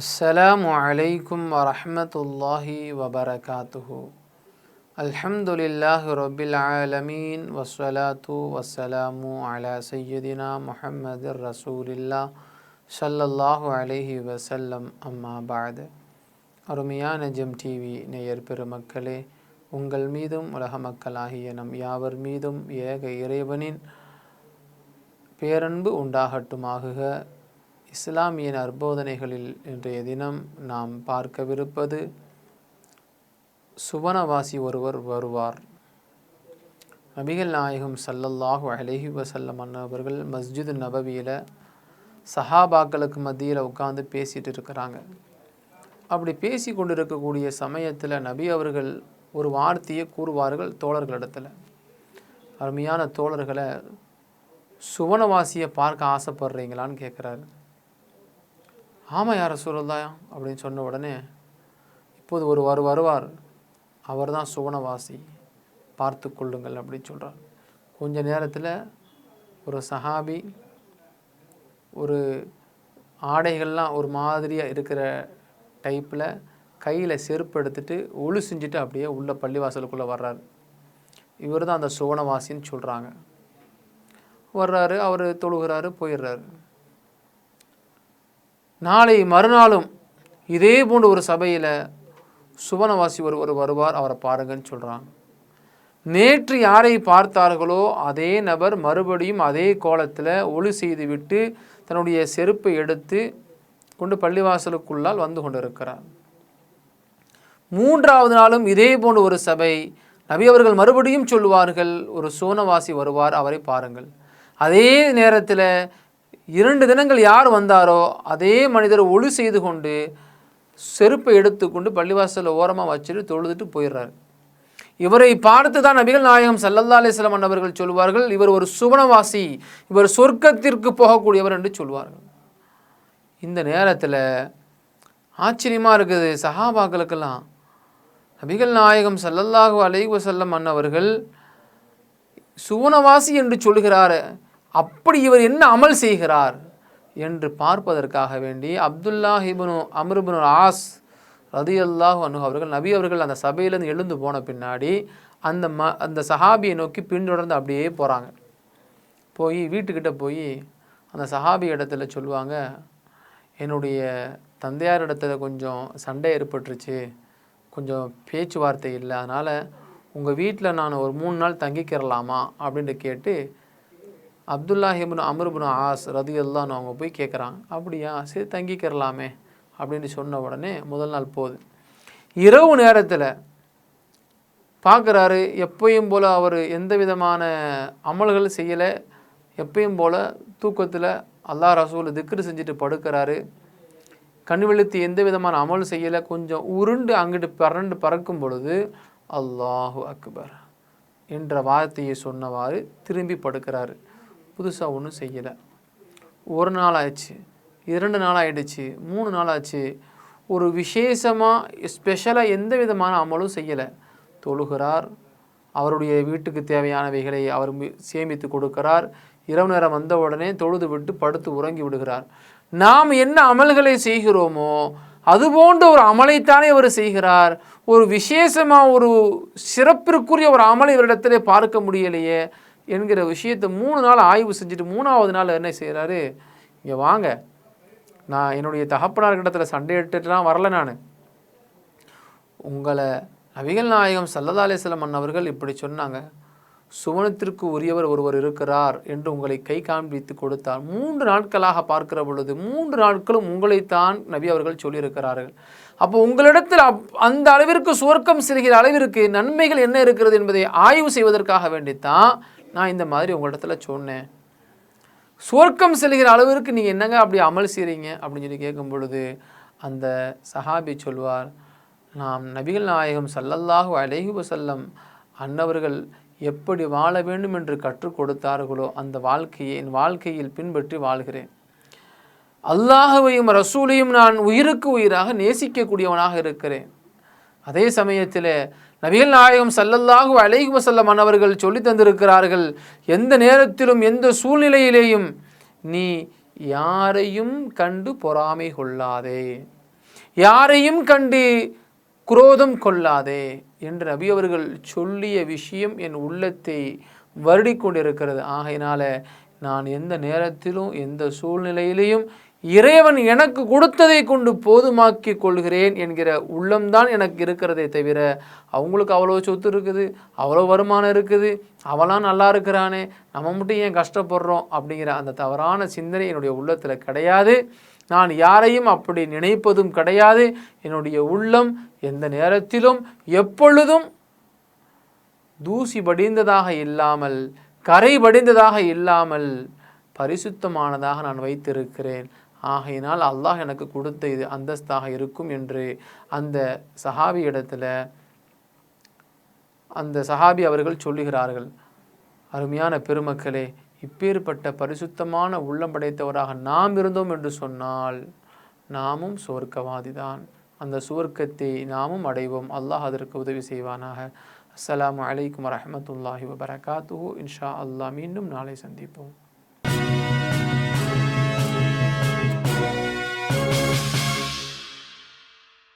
السلام عليكم ورحمة الله وبركاته الحمد لله رب العالمين والصلاة والسلام على سيدنا محمد رسول الله صلى الله عليه وسلم أما بعد அருமையான GeM TV நேயர் பெருமக்களே உங்கள் மீதும் உலக மக்களாகிய நம் யாவர் மீதும் ஏக இறைவனின் பேரன்பு உண்டாகட்டுமாகுக இஸ்லாமிய அற்போதனைகளில் இன்றைய தினம் நாம் பார்க்கவிருப்பது சுவனவாசி ஒருவர் வருவார். நபிகள் நாயகம் சல்லல்லாஹு அலஹி வசல்லம் அன்னவர்கள் மஸ்ஜித் நபவியில் சஹாபாக்களுக்கு மத்தியில் உட்காந்து பேசிகிட்டு இருக்கிறாங்க. அப்படி பேசி கொண்டிருக்கக்கூடிய சமயத்தில் நபி அவர்கள் ஒரு வார்த்தையை கூறுவார்கள் தோழர்களிடத்தில். அருமையான தோழர்களை சுவனவாசியை பார்க்க ஆசைப்படுறீங்களான்னு கேட்குறாரு ஆமாம் யார சொல்லலாம் அப்படின்னு சொன்ன உடனே இப்போது ஒரு வரு வருவார். அவர் தான் சுவனவாசி. பார்த்து கொள்ளுங்கள் அப்படின்னு சொல்கிறார் கொஞ்ச நேரத்தில் ஒரு சஹாபி ஒரு ஆடைகள்லாம் ஒரு மாதிரியாக இருக்கிற டைப்பில் கையில் செருப்பு எடுத்துகிட்டு ஒழு செஞ்சுட்டு அப்படியே உள்ள பள்ளிவாசலுக்குள்ளே வர்றார். இவர் தான் அந்த சுவனவாசின்னு சொல்கிறாங்க வர்றாரு அவர் தொழுகிறாரு போயிடுறாரு. நாளை மறுநாளும் இதே போன்ற ஒரு சபையில் சுவனவாசி ஒருவர் வருவார். அவரை பாருங்கன்னு சொல்கிறாங்க நேற்று யாரை பார்த்தார்களோ அதே நபர் மறுபடியும் அதே கோலத்தில் ஒளி செய்துவிட்டு தன்னுடைய செருப்பை எடுத்து கொண்டு பள்ளிவாசலுக்குள்ளால் வந்து கொண்டிருக்கிறார். மூன்றாவது நாளும் இதே போன்ற ஒரு சபை நபி அவர்கள் மறுபடியும் சொல்லுவார்கள் ஒரு சோனவாசி வருவார் அவரை பாருங்கள். அதே நேரத்தில் இரண்டு தினங்கள் யார் வந்தாரோ அதே மனிதர் ஒளி செய்து கொண்டு செருப்பை எடுத்துக்கொண்டு பள்ளிவாசலில் ஓரமாக வச்சுட்டு தொழுதுட்டு போயிடுறாரு. இவரை பார்த்து தான் நபிகள் நாயகம் சல்லல்லா அலிஸ்லாம் அவர்கள் சொல்வார்கள் இவர் ஒரு சுவனவாசி இவர் சொர்க்கத்திற்கு போகக்கூடியவர் என்று சொல்வார்கள். இந்த நேரத்தில் ஆச்சரியமாக இருக்குது சஹாபாக்களுக்கெல்லாம். நபிகள் நாயகம் சல்லல்லாஹு அலைவசல்லம் வஸல்லம் அன்னவர்கள் சுவனவாசி என்று சொல்கிறார் அப்படி இவர் என்ன அமல் செய்கிறார் என்று பார்ப்பதற்காக வேண்டி அப்துல்லா ஹிபனு அமருபனு ஆஸ் ரதி அல்லாஹ் அனு அவர்கள் நபி அவர்கள் அந்த சபையிலேருந்து எழுந்து போன பின்னாடி அந்த ம அந்த சஹாபியை நோக்கி பின்தொடர்ந்து அப்படியே போகிறாங்க போய் வீட்டுக்கிட்ட போய் அந்த சஹாபி இடத்துல சொல்லுவாங்க என்னுடைய தந்தையார் இடத்துல கொஞ்சம் சண்டை ஏற்பட்டுருச்சு கொஞ்சம் பேச்சுவார்த்தை இல்லை அதனால் உங்கள் வீட்டில் நான் ஒரு மூணு நாள் தங்கிக்கிறலாமா? அப்படின்ட்டு கேட்டு அப்துல்லா ஹிபுன் அமருபுன் ஆஸ் ரதி அல்லான்னு அவங்க போய் கேட்குறாங்க அப்படியா? சரி தங்கிக்கிறலாமே அப்படின்னு சொன்ன உடனே முதல் நாள் போகுது. இரவு நேரத்தில் பார்க்குறாரு எப்பயும் போல் அவர் எந்த விதமான அமல்கள் செய்யலை. எப்பயும் போல் தூக்கத்தில் அல்லாஹ் ரசூல் திக்ரு செஞ்சுட்டு படுக்கிறாரு. கண் வெளுத்து எந்த விதமான அமல் செய்யலை. கொஞ்சம் உருண்டு அங்கிட்டு பரண்டு பறக்கும் பொழுது அல்லாஹு அக்பர் என்ற வார்த்தையை சொன்னவாறு திரும்பி படுக்கிறாரு. புதுசாக ஒன்றும் செய்யலை. ஒரு நாள் ஆயிடுச்சு இரண்டு நாள் ஆயிடுச்சு மூணு நாள் ஆச்சு ஒரு விசேஷமாக ஸ்பெஷலாக எந்த விதமான அமலும் செய்யலை. தொழுகிறார் அவருடைய வீட்டுக்கு தேவையானவைகளை அவர் சேமித்து கொடுக்கிறார். இரவு நேரம் வந்த உடனே தொழுது விட்டு படுத்து உறங்கி விடுகிறார். நாம் என்ன அமல்களை செய்கிறோமோ அது போன்ற ஒரு அமலைத்தானே அவர் செய்கிறார். ஒரு விசேஷமாக ஒரு சிறப்பிற்குரிய ஒரு அமலை இவரிடத்திலே பார்க்க முடியலையே என்கிற விஷயத்தை மூணு நாள் ஆய்வு செஞ்சுட்டு மூணாவது நாள் என்ன செய்கிறாரு இங்கே வாங்க. நான் என்னுடைய தகப்பனார் கிட்டத்தில் சண்டை எடுத்துட்டுலாம் வரல நான். உங்களை நபிகள் நாயகம் சல்லல்லா அலிஸ்லாம் அவர்கள் இப்படி சொன்னாங்க. சுவனத்திற்கு உரியவர் ஒருவர் இருக்கிறார் என்று உங்களை கை காண்பித்து கொடுத்தார். மூன்று நாட்களாக பார்க்கிற பொழுது மூன்று நாட்களும் உங்களைத்தான் நபி அவர்கள் சொல்லியிருக்கிறார்கள். அப்போ உங்களிடத்தில் அப் அந்த அளவிற்கு சுவர்க்கம் செல்கிற அளவிற்கு நன்மைகள் என்ன இருக்கிறது என்பதை ஆய்வு செய்வதற்காக வேண்டித்தான் நான் இந்த மாதிரி உங்களிடத்துல சொன்னேன். சுவர்க்கம் செல்கிற அளவிற்கு நீங்கள் என்னங்க அப்படி அமல் செய்கிறீங்க அப்படின்னு சொல்லி கேட்கும் பொழுது அந்த சஹாபி சொல்வார் நாம் நபிகள் நாயகம் சல்லல்லாஹு அலைஹி செல்லம் அன்னவர்கள் எப்படி வாழ வேண்டும் என்று கற்றுக் கொடுத்தார்களோ அந்த வாழ்க்கையை என் வாழ்க்கையில் பின்பற்றி வாழ்கிறேன். அல்லாஹுவையும் ரசூலையும் நான் உயிருக்கு உயிராக நேசிக்கக்கூடியவனாக இருக்கிறேன். அதே சமயத்தில் நபிகள் நாயகம் சல்லல்லாஹு அலைஹி வஸல்லம் அவர்கள் சொல்லி தந்திருக்கிறார்கள் எந்த நேரத்திலும் எந்த சூழ்நிலையிலேயும் நீ யாரையும் கண்டு பொறாமை கொள்ளாதே. யாரையும் கண்டு குரோதம் கொள்ளாதே என்று நபி அவர்கள் சொல்லிய விஷயம் என் உள்ளத்தை வருடிக்கொண்டிருக்கிறது ஆகையினால் ஆகையினால நான் எந்த நேரத்திலும் எந்த சூழ்நிலையிலையும் இறைவன் எனக்கு கொடுத்ததை கொண்டு போதுமாக்கி கொள்கிறேன் என்கிற உள்ளம்தான் எனக்கு இருக்கிறதே தவிர அவங்களுக்கு அவ்வளோ சொத்து இருக்குது அவ்வளோ வருமானம் இருக்குது அவளாம் நல்லா இருக்கிறானே நம்ம மட்டும் ஏன் கஷ்டப்படுறோம் அப்படிங்கிற அந்த தவறான சிந்தனை என்னுடைய உள்ளத்தில் கிடையாது. நான் யாரையும் அப்படி நினைப்பதும் கிடையாது. என்னுடைய உள்ளம் எந்த நேரத்திலும் எப்பொழுதும் தூசி படிந்ததாக இல்லாமல் கரை படிந்ததாக இல்லாமல் பரிசுத்தமானதாக நான் வைத்திருக்கிறேன். ஆகையினால் அல்லாஹ் எனக்கு கொடுத்த இது அந்தஸ்தாக இருக்கும் என்று அந்த சஹாபி இடத்துல அந்த சஹாபி அவர்கள் சொல்லுகிறார்கள். அருமையான பெருமக்களே இப்பேற்பட்ட பரிசுத்தமான உள்ளம் படைத்தவராக நாம் இருந்தோம் என்று சொன்னால் நாமும் சுவர்க்கவாதிதான். அந்த சுவர்க்கத்தை நாமும் அடைவோம். அல்லாஹ் அதற்கு உதவி செய்வானாக. அஸ்லாம் அலைக்கும் வரமத்துல்லாஹி வபரகாத்து இன்ஷா அல்லாஹ் மீண்டும் நாளை சந்திப்போம்.